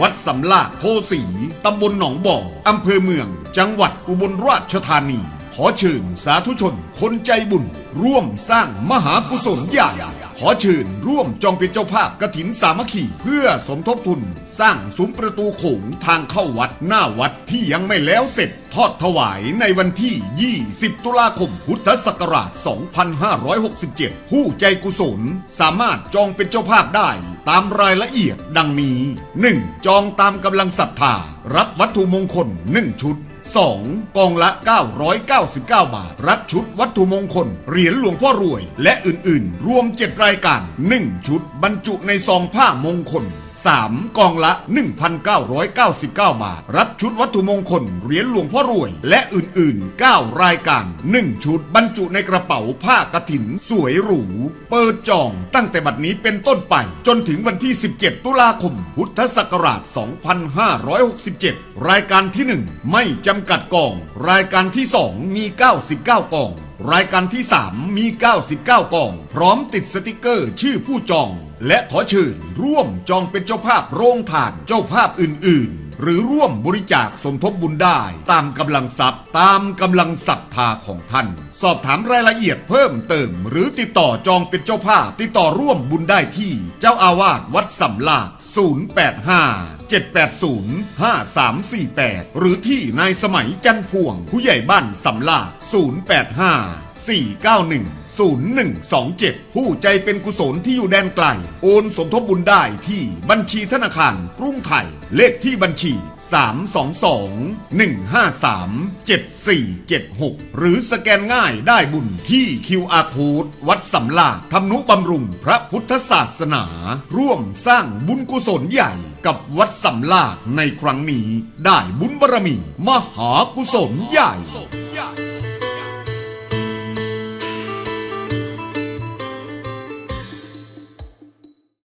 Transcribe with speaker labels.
Speaker 1: วัดสำลากโพสีตำบลหนองบ่ออำเภอเมือง จังหวัดอุบลราชธานี ขอเชิญสาธุชน คนใจบุญ ร่วมสร้างมหากุศลใหญ่ขอเชิญร่วมจองเป็นเจ้าภาพกระถินสามัคคีเพื่อสมทบทุน สร้างซุ้มประตูโขงทางเข้าวัดหน้าวัดที่ยังไม่แล้วเสร็จ ทอดถวายในวันที่ 20 ตุลาคม พุทธศักราช 2567 ผู้ใจกุศลสามารถจองเป็นเจ้าภาพได้ ตามรายละเอียดดังนี้ 1. จองตามกำลังศรัทธา รับวัตถุมงคล 1 ชุด 2. กองละ 999 บาท รับชุดวัตถุมงคล เหรียญหลวงพ่อรวย และอื่นๆ รวม 7 รายการ 1 ชุด บรรจุในซองผ้ามงคล 3. กองละ 1,999 บาท รับชุดวัตถุมงคลเหรียญหลวงพ่อรวย และอื่นๆ 9 รายการ 1 ชุดบรรจุในกระเป๋าผ้ากฐิน สวยหรู เปิดจองตั้งแต่บัดนี้เป็นต้นไป จนถึงวันที่ 17 ตุลาคม พุทธศักราช 2567 รายการที่ 1 ไม่จำกัดกอง รายการที่ 2 มี 99 กอง รายการที่ 3 มี 99 กอง พร้อมติดสติกเกอร์ชื่อผู้จอง และขอเชิญร่วมจองเป็นเจ้าภาพโรงทานเจ้าภาพอื่น ๆ หรือร่วมบริจาคสมทบบุญได้ ตามกำลังทรัพย์ตามกำลังศรัทธาของท่าน สอบถามรายละเอียดเพิ่มเติม หรือติดต่อจองเป็นเจ้าภาพ ติดต่อร่วมบุญได้ที่ เจ้าอาวาสวัดสำลาก085 780 5348 หรือที่นายสมัยจันพวง ผู้ใหญ่บ้านสำลาก085 491 0127 ผู้ใจเป็นกุศลที่อยู่แดนไกล โอนสมทบบุญได้ที่บัญชีธนาคารกรุงไทย เลขที่บัญชี 322 153 7476 หรือสแกนง่ายได้บุญที่ QR Code วัดสำลาทำนุบำรุงพระพุทธศาสนา ร่วมสร้างบุญกุศลใหญ่กับวัดสำลาในครั้งนี้ ได้บุญบารมี มหากุศลใหญ่